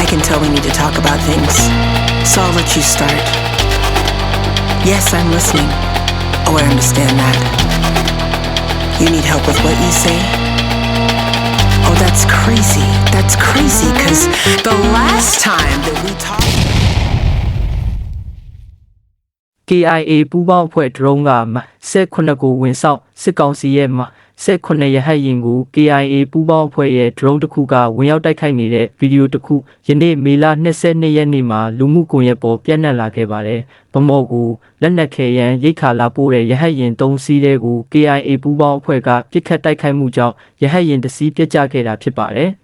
I can tell we need to talk about things. So I'll let you start. Yes, I'm listening. Oh, I understand that. You need help with what you say? Oh, that's crazy. That's crazy, because the last time that we talked. KIA ပူးပေါင်းအဖွဲ့ဒရုန်းက18ကိုဝင်ဆောင်စစ်ကောင်စီရဲ့ မှာ18ရဟတ်ရင်ကို KIA ပူးပေါင်းအဖွဲ့ရဲ့ဒရုန်းတစ်ခုကဝင်ရောက်တိုက်ခိုက်နေတဲ့ဗီဒီယိုတစ်ခုယနေ့မေလ22ရက်နေ့မှာလူမှုကွန်ရက်ပေါ်ပြန့်နှံ့လာခဲ့ပါတယ်။ဗမော့ကိုလက်နက်ခဲယံရိတ်ခါလာပို့တဲ့ရဟတ်ရင်3စီးတဲ့ကို KIA ပူးပေါင်းအဖွဲ့ကပြစ်ခတ်တိုက်ခိုက်မှုကြောင့်ရဟတ်ရင်တစ်စီးပြတ်ကျခဲ့တာဖြစ်ပါတယ်။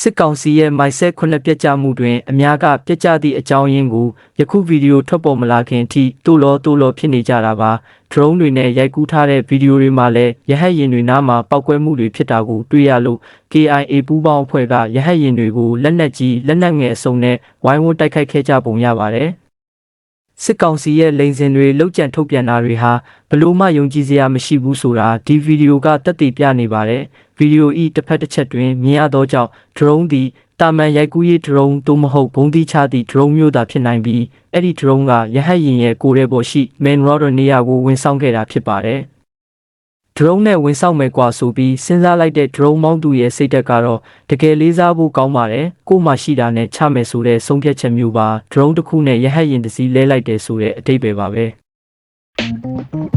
စစ်ကောင်စီရဲ့မိုက်ဆက်ခုနှစ်ပြက်ကြမှုတွင်အများကပြက်ကြသည့်အကြောင်းရင်းကိုယခုဗီဒီယိုထွက်ပေါ်မလာခင်အထိတိုးလောတိုးလောဖြစ်နေကြတာပါဒရုန်းတွေနဲ့ရိုက်ကူးထားတဲ့ဗီဒီယိုတွေမှာလည်းရဟတ်ရင်တွေနားမှာပောက်ကွဲမှုတွေဖြစ်တာကိုတွေ့ရလို့ KIA ပူးပေါင်းအဖွဲ့ကရဟတ်ရင်တွေကိုလက်နက်ကြီးလက်နက်ငယ်အစုံနဲ့ဝိုင်းဝန်းတိုက်ခိုက်ခဲ့ကြပုံရပါတယ် စစ်ကောင်စီရဲ့လိန်စင်တွေလောက်ကျန်ထုတ်ပြန်တာတွေဟာဘလို့မှယုံကြည်စရာမရှိဘူးဆိုတာဒီဗီဒီယိုကတက်တည်ပြနေပါတယ်ဗီဒီယိုဤတစ်ဖက်တစ်ချက်တွင်မြင်ရသောကြောင့် drone သည်တာမန်ရိုက်ကူးရေး drone သို့မဟုတ်ဘုံတိချသည့် drone မျိုးသာဖြစ်နိုင်ပြီးအဲ့ဒီ drone ကရဟတ်ရင်ရဲ့ကိုယ်ရဲပေါ်ရှိ main rod နေရာကိုဝင်ဆောင်ခဲ့တာဖြစ်ပါတယ် drone နဲ့ဝင်ဆောင်မယ်ကွာဆိုပြီးစဉ်းစားလိုက်တဲ့ drone မောင်းသူရဲ့စိတ်ဓာတ်ကတော့တကယ်လေးစားဖို့ကောင်းပါတယ်ကို့မှာရှိတာနဲ့ချမယ်ဆိုတဲ့ဆုံးဖြတ်ချက်မျိုးပါ drone တစ်ခုနဲ့ရဟတ်ယာဉ်တစ်စီးလဲလိုက်တယ်ဆိုတဲ့အတိတ်ပဲပါပဲ။